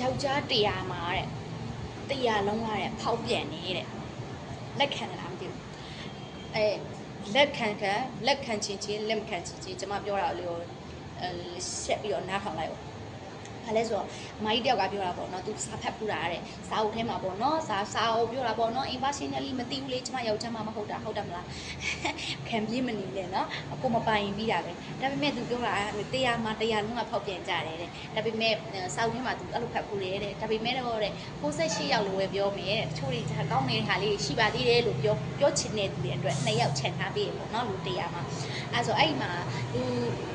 ယောက်ျားတရားမှာတဲ့တရားလုံးကတဲ့ဖောက်ပြန်နေတဲ့လက်ခံတာမသိဘူးအဲလက်ခံခံလက်ခံချင်းချင်းလက်မခံချင်းချင်းကျွန်မပြောတာလေးကိုအဲဆက်ပြီးတော့နားထောင်လိုက်အောင်။ဘာလဲဆိုတော့အမကြီးတယောက်ကပြောတာပေါ့နော်။ तू စာဖတ်ပူတာတဲ့။စာအုပ်ထဲမှာပေါ့နော်။စာစာအုပ်ပြောတာပေါ့နော်။ impersonally မသိဘူးလေ။ကျမယောက်ျားမှမဟုတ်တာဟုတ်တယ်မလား။ ခံပြေးမနေနဲ့နော်။အကိုမပိုင်ပြီးတာပဲ။ဒါပေမဲ့ तू ပြောတာတရားမှာတရားလုံးကဖောက်ပြန်ကြတယ်တဲ့။ဒါပေမဲ့စာအုပ်ထဲမှာ तू အဲ့လိုဖတ်ပူတယ်တဲ့။ဒါပေမဲ့တော့တဲ့68ရောက်လို့ပဲပြောမယ်တဲ့။တချို့တွေကောင်းနေတဲ့ဟာလေးရှိပါသေးတယ်လို့ပြောပြောချင်တဲ့သူတွေအတွက်နှစ်ယောက်ချန်ထားပေးရပေါ့နော်လူတရားမှာ။အဲ့ဆိုအဲ့မှာလူ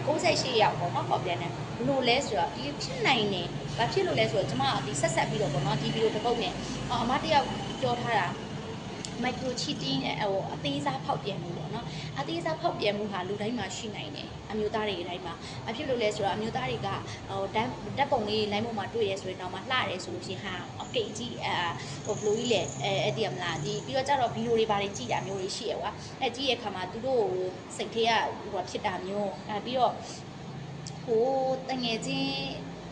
68ရောက်ပေါ့နော်ဖောက်ပြန်တယ်ဘလို့လဲဆိုတော့ဒီဖြစ်နိုင်တယ်ဘာဖြစ်လို့လဲဆိုတော့ကျမကဒီဆက်ဆက်ပြီးတော့ပေါ့နော်ဒီဗီဒီယိုတစ်ပုတ်နဲ့အမတယောက်ပြောထားတာ micro cheating နဲ့ဟိုအသေးစားဖောက်ပြန်မှုပေါ့နော်အသေးစားဖောက်ပြန်မှုဟာလူတိုင်းမှာရှိနိုင်တယ်အမျိုးသားတွေတိုင်းမှာအဖြစ်လို့လဲဆိုတော့အမျိုးသားတွေကဟိုဓာတ်ဓာတ်ပုံလေးလိုင်းပေါ်မှာတွေ့ရဲဆိုရင်တော့မှလှတယ်ဆိုလို့ရှိရင်ဟာအကိတ်ကြီးအာဟိုဘလူးကြီးလေအဲအဲ့ဒီမလားဒီပြီးတော့ကျတော့ဗီဒီယိုတွေဘာတွေကြည့်တာမျိုးတွေရှိရကွာအဲကြည့်ရခါမှာသူတို့စိတ်ထဲကဟိုဖြစ်တာမျိုးအဲပြီးတော့ဟိုတငယ်ချင်း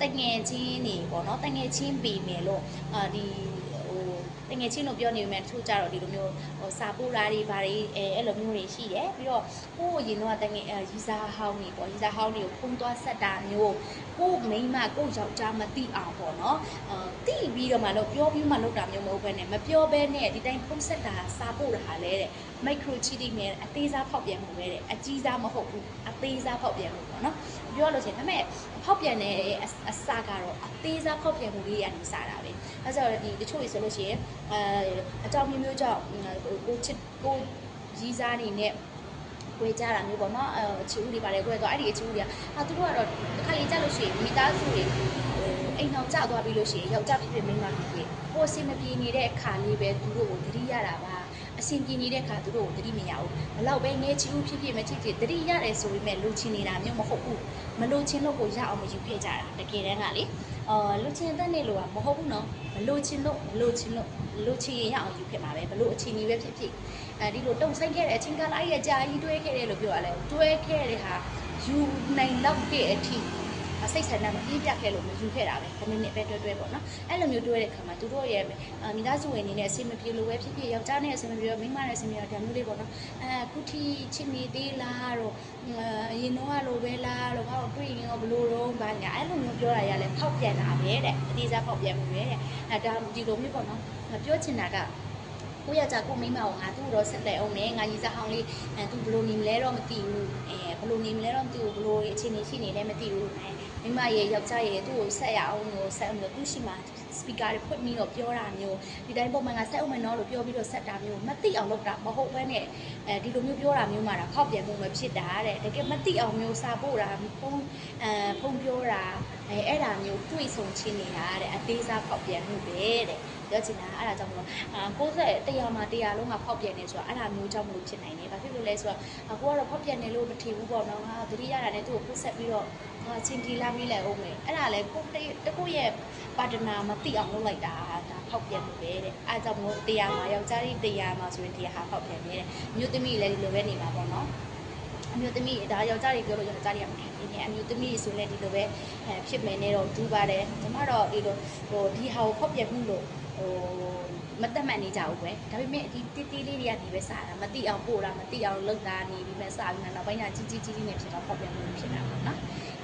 တငယ်ချင်းနေပေါ့နော်တငယ်ချင်းပြီမယ်လို့အာဒီဟိုတ ငယ်ချင်းလို့ပြောနေပေမဲ့တချို့ကြတော့ဒီလိုမျိုးဟိုစာပို့တာတွေဘာတွေအဲအဲ့လိုမျိုးတွေရှိတယ်ပြီးတော့ဟိုရင်တော့တငယ်ရီစာဟောင်းနေပေါ့ရီစာဟောင်းတွေကိုဖုံးသွားဆက်တာမျိုးကိုမိန်းမကိုယောက်ျားမသိအောင်ပေါ့နော်အာတိပြီးတော့မှလို့ပြောပြီးမှလုပ်တာမျိုးမဟုတ်ဘဲနဲ့မပြောဘဲနဲ့ဒီတိုင်းဖုံးဆက်တာစာပို့တာဟာလဲတဲ့ micro cheating နဲ့အသေးစားဖောက်ပြန်မှုပဲတဲ့အကြီးစားမဟုတ်ဘူးအသေးစားဖောက်ပြန်မှုပေါ့နော်ပြောလို့ရှိရင်ဒါပေမဲ့ဖောက်ပြန်တဲ့အအစကတော့အသေးစားဖောက်ပြန်မှုလေးရနေစားတာပဲအဲဆိုတော့ဒီတချို့တွေဆိုလို့ရှိရင်အဲအကြောင်းမျိုးမျိုးကြောင့်ကိုချစ်ကိုရီးစားနေနဲ့ဝေကြတာမျိုးပေါ့နော်အဲချီဦးတွေပါတယ်ကိုယ်တော့အဲ့ဒီအချီဦးတွေကဟာသူတို့ကတော့တစ်ခါလေးကြလို့ရှိရင်မိသားစုတွေအိမ်အောင်ကြသွားပြီလို့ရှိရင်ယောက်ျားဖြစ်ဖြစ်မိန်းမဖြစ်ဖြစ်ကိုယ်အဆင်မပြေနေတဲ့အခါလေးပဲသူတို့ကိုသတိရတာပါအဆင်ပြေနေတဲ့အခါသူတို့ကိုသတိမရဘူးဘလောက်ပဲငဲချီဦးဖြစ်ဖြစ်မချစ်ချစ်သတိရတယ်ဆိုပေမဲ့လူချင်းနေတာမျိုးမဟုတ်ဘူးမလူချင်းလို့ကိုရအောင်မယူခဲ့ကြတာတကယ်တမ်းကလေအော်လူချင်းအသက်နဲ့လို့ကမဟုတ်ဘူးနော်မလူချင်းလို့မလူချင်းလို့ လူချင်းရအောင်ယူခဲ့မှာပဲဘလို့အချင်းကြီးပဲဖြစ်ဖြစ်အဲဒီလိုတုံဆိုင်ခဲ့တဲ့အချင်းကလိုက်ရကြာကြီးတွဲခဲ့တယ်လို့ပြောရလဲတွဲခဲ့တဲ့ဟာယူနိုင်တော့တဲ့အထိစိတ်ဆန္ဒမပြင်းပြခဲ့လို့မယူခဲ့တာပဲခဏနဲ့ပဲတွဲတွဲပေါ့နော်အဲ့လိုမျိုးတွဲတဲ့ခါမှာသူတို့ရဲ့မိသားစုဝင်နေနဲ့အဆင်မပြေလို့ပဲဖြစ်ဖြစ်ယောက်ျားနဲ့အဆင်မပြေတော့မိန်းမနဲ့အဆင်မပြေတော့ဒါမျိုးလေးပေါ့နော်အဲခုထိချစ်နေသေးလားတော့အရင်တော့လိုပဲလားတော့ဘာလို့တွေ့ရင်ရောဘလို့တော့ဘာညာအဲ့လိုမျိုး ပြောတာရလဲဖောက်ပြန်တာပဲတဲ့အသေးစားဖောက်ပြန်မှုပဲတဲ့အဲဒါဒီလိုမျိုးပေါ့နော်ပြောချင်တာကကိုရကြကိုမိမအောင်ငါသူ့တော့ဆက်လက်အောင်နဲ့ငါကြီးစားဟောင်းလေးအဲသူဘလို့နေမလဲတော့မသိဘူးအဲဘလို့နေမလဲတော့မသိဘူးဘလို့အခြေအနေရှိနေလဲမသိဘူးအဲ မိမရဲ့ယောက်ျားရဲ့သူ့ကိုဆက်ရအောင်လို့ဆက်အောင်လို့သူ့ရှိမှ speaker တွေဖွင့်ပြီးတော့ပြောတာမျိုးဒီတိုင်းပုံမှန်ကဆက်အောင်မယ်နော်လို့ပြောပြီးတော့ဆက်တာမျိုးမသိအောင်လုပ်တာမဟုတ်ဘဲနဲ့အဲဒီလိုမျိုးပြောတာမျိုးမှတာဖောက်ပြန်မှုမဖြစ်တာတဲ့တကယ်မသိအောင်မျိုးစာပို့တာဖုန်းအဲဖုန်းပြောတာအဲအဲ့ဒါမျိုးတွေ့ဆုံချင်းနေတာတဲ့အသေးစားဖောက်ပြန်မှုပဲတဲ့ပြောချင်တာအဲ့ဒါကြောင့်မလို့အာ60တရားမှာတရားလုံးကဖောက်ပြန်နေဆိုတော့အဲ့ဒါမျိုးကြောင့်မလို့ဖြစ်နိုင်တယ်။ဘာဖြစ်လို့လဲဆိုတော့ကိုကတော့ဖောက်ပြန်နေလို့မထင်ဘူးပေါ့နော်။ဟာသတိရတာနဲ့သူ့ကိုပို့ဆက်ပြီးတော့ဟာချင်းတီလာမိလိုက်အောင်မယ်။အဲ့ဒါလဲကိုတကူရဲ့ပါတနာမသိအောင်လုပ်လိုက်တာဒါဖောက်ပြန်မှုပဲတဲ့။အဲ့ကြောင့်မို့တရားမှာယောက်ျားကြီးတရားမှာဆိုရင်တရားဟာဖောက်ပြန်နေတဲ့။မြို့သမီးလည်းဒီလိုပဲနေမှာပေါ့နော်။အမျိုးသမီးဒါယောက်ျားတွေပြောလို့ယောက်ျားတွေကမခံဘူး။အမျိုးသမီးဆိုလည်းဒီလိုပဲအဲဖြစ်မယ်နဲ့တော့ဒူးပါတယ်။ကျမတော့ဒီလိုဟိုဒီဟာကိုဖောက်ပြန်မှုလို့ဟို မတက်မှတ်နေကြဘူးပဲဒါပေမဲ့ဒီတီးတီးလေးတွေကနေပဲစတာမတိအောင်ပို့တာမတိအောင်လုပ်တာနေပြီးမဲ့စပြီးမှနောက်ပိုင်းကျကြီးကြီးကြီးကြီးနဲ့ဖြစ်တော့ဖောက်ပြန်မှုဖြစ်တာပေါ့နော်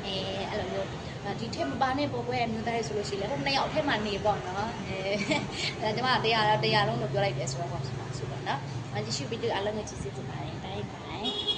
အဲအဲ့လိုမျိုးဒီထက်မပါနဲ့ပေါ်ပွဲအမျိုးသားတွေဆိုလို့ရှိရင်ဟိုနှစ်ယောက်ထဲမှာနေပေါ့နော်အဲအဲကျမတရားတော့တရားလုံးလို့ပြောလိုက်တယ်ဆိုတော့ဟောဖြစ်ပါဆိုတော့နော်အကြည့်ရှုပြီးတော့အလုံးငယ်ကြည့်စစ်ကြပါတယ်ဘိုင်ဘိုင်